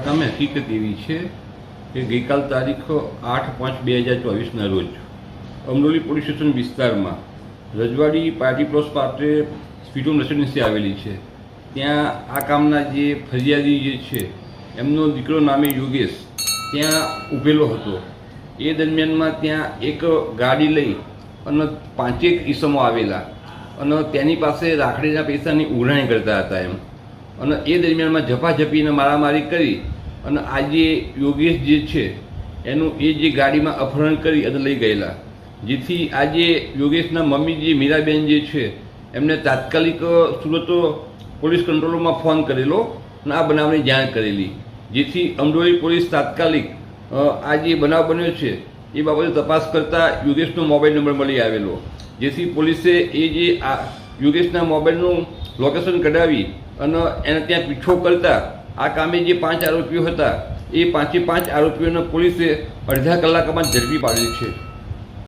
સામે હકીકત એવી છે કે ગઈકાલ તારીખ આઠ પાંચ બે હજાર ચોવીસના રોજ અમરોલી પોલીસ સ્ટેશન વિસ્તારમાં રજવાડી પાર્ટી પ્લોસ પાસે સ્પીડોમ રેસિડેન્સી આવેલી છે. ત્યાં આ કામના જે ફરિયાદી જે છે, એમનો દીકરો નામે યોગેશ ત્યાં ઊભેલો હતો. એ દરમિયાનમાં ત્યાં એક ગાડી લઈ અને પાંચેક ઈસમો આવેલા અને તેની પાસે રાખડીના પૈસાની ઉઘરાણી કરતા હતા એમ. અને એ દરમિયાનમાં ઝપાઝપીને મારામારી કરી અને આજે યોગેશ જે છે, એનું એ જે ગાડીમાં અપહરણ કરી અને લઈ ગયેલા. જેથી આજે યોગેશના મમ્મી જે મીરાબેન જે છે, એમને તાત્કાલિક સુરત પોલીસ કંટ્રોલમાં ફોન કરેલો અને આ બનાવની જાણ કરેલી. જેથી અમરોલી પોલીસ તાત્કાલિક આ જે બનાવ બન્યો છે, એ બાબતે તપાસ કરતા યોગેશનો મોબાઈલ નંબર મળી આવેલો. જેથી પોલીસે એ જે આ યોગેશના મોબાઈલનું લોકેશન કઢાવી અને એને ત્યાં પીછો કરતા, આ કામે જે પાંચ આરોપીઓ હતા, એ પાંચે પાંચ આરોપીઓને પોલીસે અડધા કલાકમાં ઝડપી પાડેલ છે.